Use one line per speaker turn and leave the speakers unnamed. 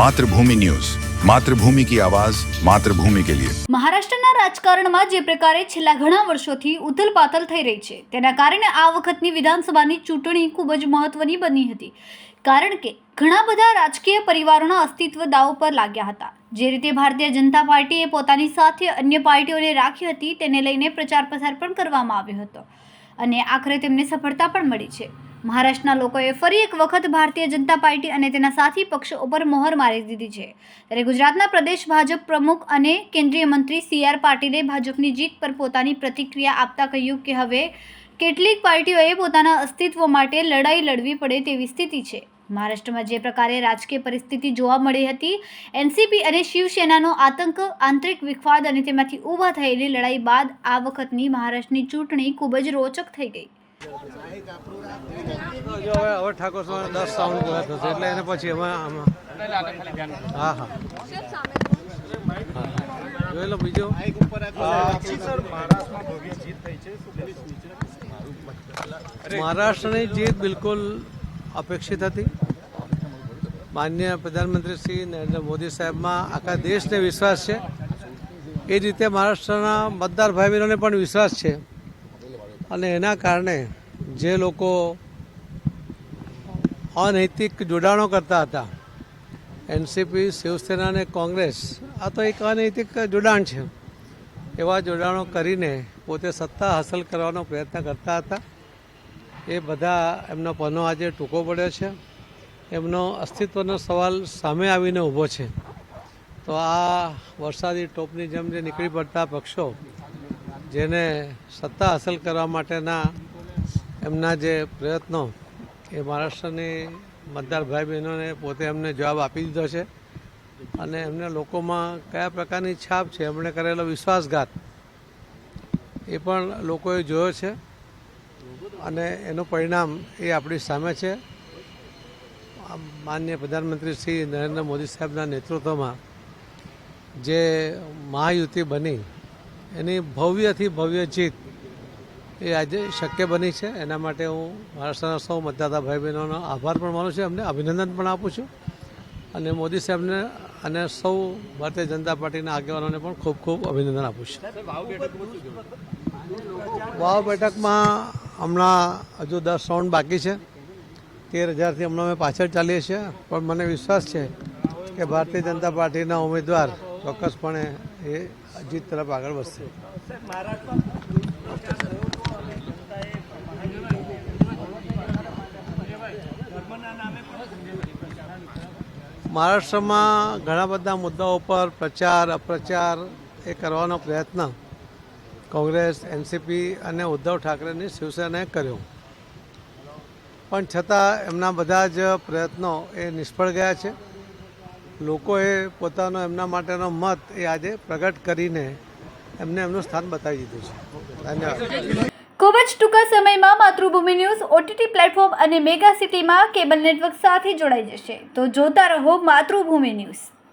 Mathrubhumi news. Mathrubhumi કી આવાજ, માતૃભૂમિ કે લિયે.
મહારાષ્ટ્રના રાજકારણમાં જે પ્રકારે છેલ્લા ઘણા વર્ષોથી ઉથલપાથલ થઈ રહી છે, તેના કારણે આ વખતની વિધાનસભાની ચૂંટણી ખૂબ જ મહત્વની બની હતી. કારણ કે ઘણા બધા રાજકીય પરિવારોના અસ્તિત્વ દાવ પર લાગ્યા હતા. જે રીતે ભારતીય જનતા પાર્ટીએ પોતાની સાથે અન્ય પાર્ટીઓને રાખી હતી, તેને લઈને પ્રચાર પ્રસાર પણ કરવામાં આવ્યો હતો. અને આખરે તેમને સફળતા પણ મળી છે. મહારાષ્ટ્રના લોકોએ ફરી એક વખત ભારતીય જનતા પાર્ટી અને તેના સાથી પક્ષો ઉપર મોહર મારી દીધી છે. ત્યારે ગુજરાતના પ્રદેશ ભાજપ પ્રમુખ અને કેન્દ્રીય મંત્રી સી આર પાટીલે ભાજપની જીત પર પોતાની પ્રતિક્રિયા આપતા કહ્યું કે હવે કેટલીક પાર્ટીઓએ પોતાના અસ્તિત્વ માટે લડાઈ લડવી પડે તેવી સ્થિતિ છે. મહારાષ્ટ્રમાં જે પ્રકારે રાજકીય પરિસ્થિતિ જોવા મળી હતી, એનસીપી અને શિવસેનાનો આતંક, આંતરિક વિખવાદ અને તેમાંથી ઊભા થયેલી લડાઈ બાદ આ વખતની મહારાષ્ટ્રની ચૂંટણી ખૂબ જ રોચક થઈ ગઈ.
જો હવે હવે ઠાકોર સ્વામી દસ સાઉન્ડ પૂરા થશે, એટલે એને પછી હવે આમાં હા હા. જોઈ લો બીજું. મહારાષ્ટ્રની જીત બિલકુલ અપેક્ષિત હતી. માન્ય પ્રધાનમંત્રી શ્રી નરેન્દ્ર મોદી સાહેબમાં આખા દેશને વિશ્વાસ છે. એ રીતે મહારાષ્ટ્રના મતદાર ભાઈ બહેનોને પણ વિશ્વાસ છે. અને એના કારણે જે લોકો અનૈતિક જોડાણો કરતા હતા, એનસીપી શિવસેના અને કોંગ્રેસ, આ તો એક અનૈતિક જોડાણ છે. એવા જોડાણો કરીને પોતે સત્તા હાંસલ કરવાનો પ્રયત્ન કરતા હતા. એ બધા એમનો પનો આજે ટૂંકો પડ્યો છે. એમનો અસ્તિત્વનો સવાલ સામે આવીને ઊભો છે. તો આ વરસાદી ટોપની જેમ જે નીકળી પડતા પક્ષો જેને સત્તા હાંસલ કરવા માટેના એમના જે પ્રયત્નો એ મહારાષ્ટ્રની મતદાર ભાઈ બહેનોને પોતે એમને જવાબ આપી દીધો છે. અને એમને લોકોમાં કયા પ્રકારની છાપ છે એમણે કરેલો વિશ્વાસઘાત એ પણ લોકોએ જોયો છે. અને એનું પરિણામ એ આપણી સામે છે. માન્ય પ્રધાનમંત્રી શ્રી નરેન્દ્ર મોદી સાહેબના નેતૃત્વમાં જે મહાયુતિ બની એની ભવ્યથી ભવ્ય જીત એ આજે શક્ય બની છે. એના માટે હું મહારાષ્ટ્રના સૌ મતદાતા ભાઈ બહેનોનો આભાર પણ માનું છું. એમને અભિનંદન પણ આપું છું. અને મોદી સાહેબને અને સૌ ભારતીય જનતા પાર્ટીના આગેવાનોને પણ ખૂબ ખૂબ અભિનંદન આપું છું. વાવ બેઠકમાં હમણાં હજુ દસ રાઉન્ડ બાકી છે. તેર હજારથી હમણાં અમે પાછળ ચાલીએ છીએ. પણ મને વિશ્વાસ છે કે ભારતીય જનતા પાર્ટીના ઉમેદવાર ચોક્કસપણે એ જીત તરફ આગળ વધશે. મહારાષ્ટ્રમાં ઘણા બધા મુદ્દાઓ પર પ્રચાર અપ્રચાર એ કરવાનો પ્રયત્ન કોંગ્રેસ એનસીપી અને ઉદ્ધવ ઠાકરેની શિવસેનાએ કર્યો. પણ છતાં એમના બધા જ પ્રયત્નો એ નિષ્ફળ ગયા છે. લોકોએ પોતાનો એમના માટેનો મત એ આજે પ્રગટ કરીને એમને એમનું સ્થાન બતાવી દીધું છે.
ખૂબ જ ટૂંકા સમયમાં માતૃભૂમિ ન્યૂઝ ઓટીટી પ્લેટફોર્મ અને મેગા સિટીમાં કેબલ નેટવર્ક સાથે જોડાઈ જશે. તો જોતા રહો માતૃભૂમિ ન્યૂઝ.